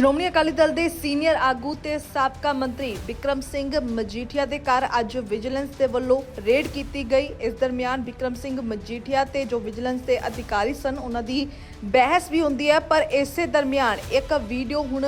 ਸ਼੍ਰੋਮਣੀ ਅਕਾਲੀ ਦਲ ਦੇ ਸੀਨੀਅਰ ਆਗੂ ਤੇ ਸਾਬਕਾ ਮੰਤਰੀ ਵਿਕਰਮ ਸਿੰਘ ਮਜੀਠੀਆ ਦੇ ਘਰ ਅੱਜ ਵਿਜੀਲੈਂਸ ਦੇ ਵੱਲੋਂ ਰੇਡ ਕੀਤੀ ਗਈ। ਇਸ ਦਰਮਿਆਨ ਵਿਕਰਮ ਸਿੰਘ ਮਜੀਠੀਆ ਤੇ ਜੋ ਵਿਜੀਲੈਂਸ ਦੇ ਅਧਿਕਾਰੀ ਸਨ, ਉਹਨਾਂ ਦੀ ਬਹਿਸ ਵੀ ਹੁੰਦੀ ਹੈ, ਪਰ ਇਸੇ ਦਰਮਿਆਨ ਇੱਕ ਵੀਡੀਓ ਹੁਣ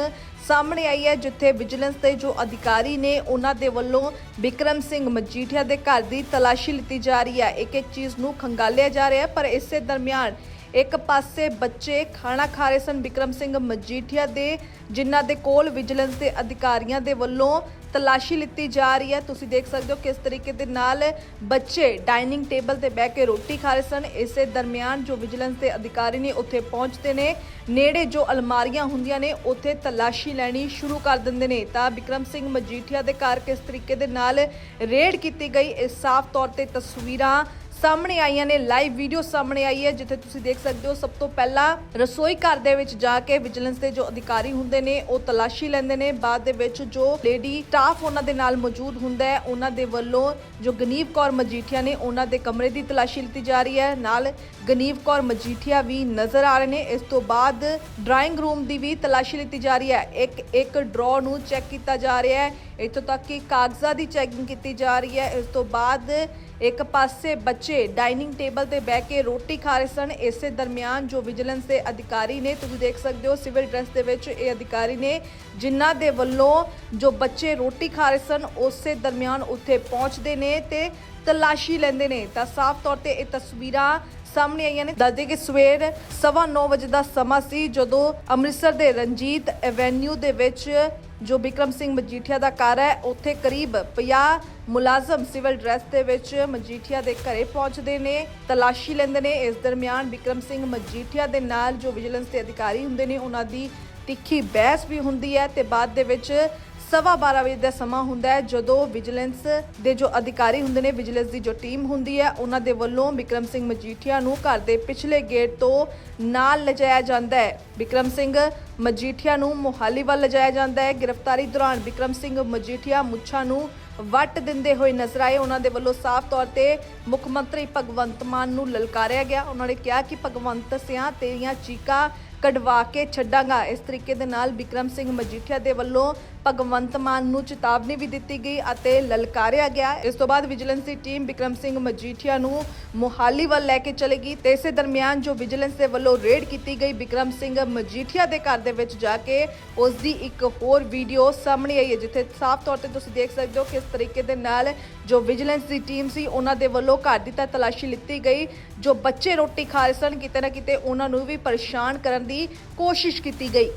ਸਾਹਮਣੇ ਆਈ ਹੈ, ਜਿੱਥੇ ਵਿਜੀਲੈਂਸ ਦੇ ਜੋ ਅਧਿਕਾਰੀ ਨੇ, ਉਹਨਾਂ ਦੇ ਵੱਲੋਂ ਵਿਕਰਮ ਸਿੰਘ ਮਜੀਠੀਆ ਦੇ ਘਰ ਦੀ ਤਲਾਸ਼ੀ ਲਿੱਤੀ ਜਾ ਰਹੀ ਹੈ। ਇੱਕ ਇੱਕ ਚੀਜ਼ ਨੂੰ ਖੰਗਾਲਿਆ ਜਾ ਰਿਹਾ ਹੈ, ਪਰ ਇਸੇ ਦਰਮਿਆਨ ਇੱਕ ਪਾਸੇ ਬੱਚੇ ਖਾਣਾ ਖਾ ਰਹੇ ਸਨ ਵਿਕਰਮ ਸਿੰਘ ਮਜੀਠੀਆ ਦੇ, ਜਿਨ੍ਹਾਂ ਦੇ ਕੋਲ ਵਿਜੀਲੈਂਸ ਦੇ ਅਧਿਕਾਰੀਆਂ ਦੇ ਵੱਲੋਂ ਤਲਾਸ਼ੀ ਲਿੱਤੀ ਜਾ ਰਹੀ ਹੈ। ਤੁਸੀਂ ਦੇਖ ਸਕਦੇ ਹੋ ਕਿਸ ਤਰੀਕੇ ਦੇ ਨਾਲ ਬੱਚੇ ਡਾਈਨਿੰਗ ਟੇਬਲ ਤੇ ਬਹਿ ਕੇ ਰੋਟੀ ਖਾ ਰਹੇ ਸਨ। ਇਸੇ ਦਰਮਿਆਨ ਜੋ ਵਿਜੀਲੈਂਸ ਦੇ ਅਧਿਕਾਰੀ ਨੇ ਉੱਥੇ ਪਹੁੰਚਦੇ ਨੇ, ਨੇੜੇ ਜੋ ਅਲਮਾਰੀਆਂ ਹੁੰਦੀਆਂ ਨੇ, ਉੱਥੇ ਤਲਾਸ਼ੀ ਲੈਣੀ ਸ਼ੁਰੂ ਕਰ ਦਿੰਦੇ ਨੇ। ਤਾਂ ਵਿਕਰਮ ਸਿੰਘ ਮਜੀਠੀਆ ਦੇ ਘਰ ਕਿਸ ਤਰੀਕੇ ਦੇ ਨਾਲ ਰੇਡ ਕੀਤੀ ਗਈ, ਇਹ ਸਾਫ਼ ਤੌਰ ਤੇ ਤਸਵੀਰਾਂ ਸਾਹਮਣੇ ਆਈਆਂ ਨੇ ਲਾਈਵ ਵੀਡੀਓ ਸਾਹਮਣੇ ਆਈ ਹੈ, ਜਿੱਥੇ ਤੁਸੀਂ ਦੇਖ ਸਕਦੇ ਹੋ, ਸਭ ਤੋਂ ਪਹਿਲਾਂ ਰਸੋਈ ਘਰ ਦੇ ਵਿੱਚ ਜਾ ਕੇ ਵਿਜੀਲੈਂਸ ਦੇ ਜੋ ਅਧਿਕਾਰੀ ਹੁੰਦੇ ਨੇ, ਉਹ ਤਲਾਸ਼ੀ ਲੈਂਦੇ ਨੇ। ਬਾਅਦ ਦੇ ਵਿੱਚ ਜੋ ਲੇਡੀ ਸਟਾਫ ਉਹਨਾਂ ਦੇ ਨਾਲ ਮੌਜੂਦ ਹੁੰਦਾ ਹੈ, ਉਹਨਾਂ ਦੇ ਵੱਲੋਂ ਜੋ ਗਨੀਵ ਕੌਰ ਮਜੀਠੀਆ ਨੇ, ਉਹਨਾਂ ਦੇ ਕਮਰੇ ਦੀ ਤਲਾਸ਼ੀ ਲਿੱਤੀ ਜਾ ਰਹੀ ਹੈ। ਨਾਲ ਗਨੀਵ ਕੌਰ ਮਜੀਠੀਆ ਵੀ ਨਜ਼ਰ ਆ ਰਹੇ ਨੇ। ਇਸ ਤੋਂ ਬਾਅਦ ਡਰਾਇੰਗ ਰੂਮ ਦੀ ਵੀ ਤਲਾਸ਼ੀ ਲਿੱਤੀ ਜਾ ਰਹੀ ਹੈ। ਇੱਕ ਇੱਕ ਡਰਾਅ ਨੂੰ ਚੈੱਕ ਕੀਤਾ ਜਾ ਰਿਹਾ ਹੈ। ਇੱਥੋਂ ਤੱਕ ਕਿ ਕਾਗਜ਼ਾਂ ਦੀ ਚੈਕਿੰਗ ਕੀਤੀ ਜਾ ਰਹੀ ਹੈ। ਇਸ ਤੋਂ ਬਾਅਦ ਇੱਕ ਪਾਸੇ ਬੱਚੇ ਡਾਈਨਿੰਗ ਟੇਬਲ ਤੇ ਬਹਿ ਕੇ ਰੋਟੀ ਖਾ ਰਹੇ ਸਨ। ਇਸੇ ਦਰਮਿਆਨ ਜੋ ਵਿਜੀਲੈਂਸ ਦੇ ਅਧਿਕਾਰੀ ਨੇ, ਤੁਸੀਂ ਦੇਖ ਸਕਦੇ ਹੋ ਸਿਵਲ ਡਰੈਸ ਦੇ ਵਿੱਚ ਇਹ ਅਧਿਕਾਰੀ ਨੇ ਜਿਨ੍ਹਾਂ ਦੇ ਵੱਲੋਂ ਜੋ ਬੱਚੇ ਰੋਟੀ ਖਾ ਰਹੇ ਸਨ, ਉਸੇ ਦਰਮਿਆਨ ਉੱਥੇ ਪਹੁੰਚਦੇ ਨੇ ਤੇ ਤਲਾਸ਼ੀ ਲੈਂਦੇ ਨੇ। ਤਾਂ ਸਾਫ਼ ਤੌਰ ਤੇ ਇਹ ਤਸਵੀਰਾਂ ਸਾਹਮਣੇ ਆਈਆਂ ਨੇ। ਦੱਸਦੇ ਕਿ ਸਵੇਰ 9:30 ਵਜੇ ਦਾ ਸਮਾਂ ਸੀ, ਜਦੋਂ ਅੰਮ੍ਰਿਤਸਰ ਦੇ ਰਣਜੀਤ ਐਵੇਨਿਊ ਦੇ ਵਿੱਚ ਜੋ ਬਿਕਰਮ ਸਿੰਘ ਮਜੀਠੀਆ ਦਾ ਘਰ ਹੈ, ਉੱਥੇ ਕਰੀਬ 50 ਮੁਲਾਜ਼ਮ ਸਿਵਲ ਡਰੈਸ ਦੇ ਵਿੱਚ ਮਜੀਠੀਆ ਦੇ ਘਰੇ ਪਹੁੰਚਦੇ ਨੇ, ਤਲਾਸ਼ੀ ਲੈਂਦੇ ਨੇ। ਇਸ ਦਰਮਿਆਨ ਬਿਕਰਮ ਸਿੰਘ ਮਜੀਠੀਆ ਦੇ ਨਾਲ ਜੋ ਵਿਜੀਲੈਂਸ ਦੇ ਅਧਿਕਾਰੀ ਹੁੰਦੇ ਨੇ, ਉਹਨਾਂ ਦੀ ਤਿੱਖੀ ਬਹਿਸ ਵੀ ਹੁੰਦੀ ਹੈ ਤੇ ਬਾਅਦ ਦੇ ਵਿੱਚ ਸਵਾ 12 ਵਜੇ ਦਾ ਸਮਾਂ ਹੁੰਦਾ ਹੈ, ਜਦੋਂ ਵਿਜੀਲੈਂਸ ਦੇ ਜੋ ਅਧਿਕਾਰੀ ਹੁੰਦੇ ਨੇ, ਵਿਜੀਲੈਂਸ ਦੀ ਜੋ ਟੀਮ ਹੁੰਦੀ ਹੈ, ਉਹਨਾਂ ਦੇ ਵੱਲੋਂ ਵਿਕਰਮ ਸਿੰਘ ਮਜੀਠੀਆ ਨੂੰ ਘਰ ਦੇ ਪਿਛਲੇ ਗੇਟ ਤੋਂ ਨਾਲ ਲਿਜਾਇਆ ਜਾਂਦਾ ਹੈ। ਵਿਕਰਮ ਸਿੰਘ ਮਜੀਠੀਆ ਨੂੰ ਮੋਹਾਲੀ ਵੱਲ ਲਿਜਾਇਆ ਜਾਂਦਾ ਹੈ। ਗ੍ਰਿਫਤਾਰੀ ਦੌਰਾਨ ਵਿਕਰਮ ਸਿੰਘ ਮਜੀਠੀਆ ਮੁੱਛਾਂ ਨੂੰ ਵੱਟ ਦਿੰਦੇ ਹੋਏ ਨਜ਼ਰ ਆਏ। ਉਹਨਾਂ ਦੇ ਵੱਲੋਂ ਸਾਫ਼ ਤੌਰ ਤੇ ਮੁੱਖ ਮੰਤਰੀ ਭਗਵੰਤ ਮਾਨ ਨੂੰ ਲਲਕਾਰਿਆ ਗਿਆ। ਉਹਨਾਂ ਨੇ ਕਿਹਾ ਕਿ ਭਗਵੰਤ ਸਿਆਂ ਤੇਰੀਆਂ ਚੀਕਾਂ ਕਢਵਾ ਕੇ ਛੱਡਾਂਗਾ। ਇਸ ਤਰੀਕੇ ਦੇ ਨਾਲ ਵਿਕਰਮ ਸਿੰਘ ਮਜੀਠੀਆ ਦੇ ਵੱਲੋਂ ਭਗਵੰਤ ਮਾਨ ਨੂੰ ਚੇਤਾਵਨੀ ਵੀ ਦਿੱਤੀ ਗਈ ਅਤੇ ਲਲਕਾਰਿਆ ਗਿਆ। ਇਸ ਤੋਂ ਬਾਅਦ ਵਿਜੀਲੈਂਸ ਦੀ ਟੀਮ ਵਿਕਰਮ ਸਿੰਘ ਮਜੀਠੀਆ ਨੂੰ ਮੋਹਾਲੀ ਵੱਲ ਲੈ ਕੇ ਚਲੇਗੀ ਤੇ ਇਸੇ ਦਰਮਿਆਨ ਜੋ ਵਿਜੀਲੈਂਸ ਦੇ ਵੱਲੋਂ ਰੇਡ ਕੀਤੀ ਗਈ ਵਿਕਰਮ ਸਿੰਘ ਮਜੀਠੀਆ ਦੇ ਘਰ ਦੇ ਵਿੱਚ ਜਾ ਕੇ ਉਸ ਦੀ ਇੱਕ ਹੋਰ ਵੀਡੀਓ ਸਾਹਮਣੇ ਆਈ ਹੈ, ਜਿੱਥੇ ਸਾਫ਼ ਤੌਰ ਤੇ ਤੁਸੀਂ ਦੇਖ ਸਕਦੇ ਹੋ ਕਿਸ ਤਰੀਕੇ ਦੇ ਨਾਲ ਜੋ ਵਿਜੀਲੈਂਸ ਦੀ ਟੀਮ ਸੀ, ਉਹਨਾਂ ਦੇ ਵੱਲੋਂ ਘਰ ਦੀ ਤਾਂ ਤਲਾਸ਼ੀ ਲਿੱਤੀ ਗਈ। ਜੋ ਬੱਚੇ ਰੋਟੀ ਖਾ ਰਹੇ ਸਨ, ਕਿਤੇ ਨਾ ਕਿਤੇ ਉਹਨਾਂ ਨੂੰ ਵੀ ਪਰੇਸ਼ਾਨ ਕਰਨ ਦੀ ਦੀ ਕੋਸ਼ਿਸ਼ ਕੀਤੀ ਗਈ।